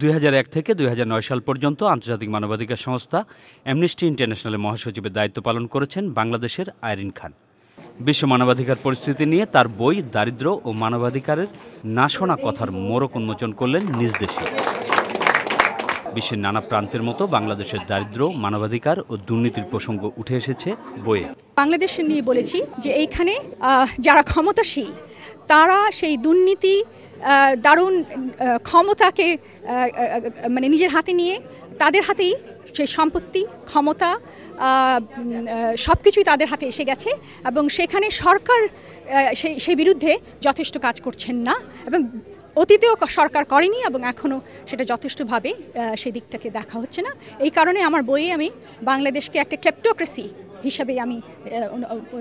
দুই হাজার এক থেকে দুই হাজার নয় সাল পর্যন্ত আন্তর্জাতিক মানবাধিকার সংস্থা অ্যামনেস্টি ইন্টারন্যাশনালের মহাসচিবের দায়িত্ব পালন করেছেন বাংলাদেশের আইরিন খান। বিশ্ব মানবাধিকার পরিস্থিতি নিয়ে তার বই দারিদ্র ও মানবাধিকারের না শোনা কথার মোড়ক উন্মোচন করলেন নিজ দেশে। বিশ্বের নানা প্রান্তের মতো বাংলাদেশের দারিদ্র, মানবাধিকার ও দুর্নীতির প্রসঙ্গ উঠে এসেছে বইয়ে। বাংলাদেশ নিয়ে বলেছি যে এইখানে যারা ক্ষমতাশীল, তারা সেই দুর্নীতি দারুণ ক্ষমতাকে মানে নিজের হাতে নিয়ে তাদের হাতেই সেই সম্পত্তি, ক্ষমতা সব কিছুই তাদের হাতে এসে গেছে এবং সেখানে সরকার সেই সেই বিরুদ্ধে যথেষ্ট কাজ করছেন না এবং অতীতেও সরকার করেনি এবং এখনও সেটা যথেষ্টভাবে সেই দিকটাকে দেখা হচ্ছে না। এই কারণে আমার বইয়ে আমি বাংলাদেশকে একটা ক্লেপ্টোক্রেসি হিসাবে আমি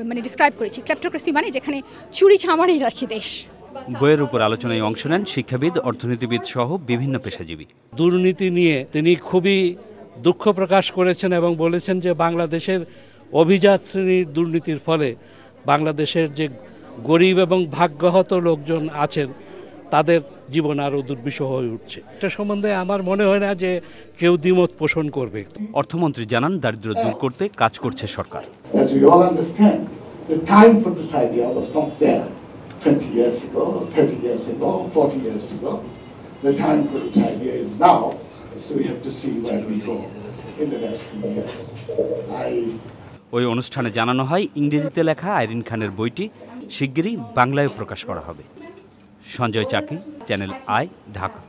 মানে ডিসক্রাইব করেছি। ক্লেপ্টোক্রেসি মানে যেখানে চুরি ছামারেই রাখি দেশ বইয়ের উপর আলোচনায় অংশ নেন শিক্ষাবিদ অর্থনীতিবিদ সহ বিভিন্ন পেশাজীবী। দুর্নীতি নিয়ে তিনি খুবই দুঃখ প্রকাশ করেছেন এবং বলেছেন যে বাংলাদেশের অভিজাত শ্রেণির দুর্নীতির ফলে বাংলাদেশের যে গরিব এবং ভাগ্যহত লোকজন আছেন তাদের জীবন আরও দুর্বিষহ হয়ে উঠছে। এটা সম্বন্ধে আমার মনে হয় না যে কেউ দ্বিমত পোষণ করবে। অর্থমন্ত্রী জানান দারিদ্র দূর করতে কাজ করছে সরকার। ওই অনুষ্ঠানে জানানো হয় ইংরেজিতে লেখা আইরিন খানের বইটি শিগগিরই বাংলায় প্রকাশ করা হবে। Sanjay Chaki channel I Dhaka.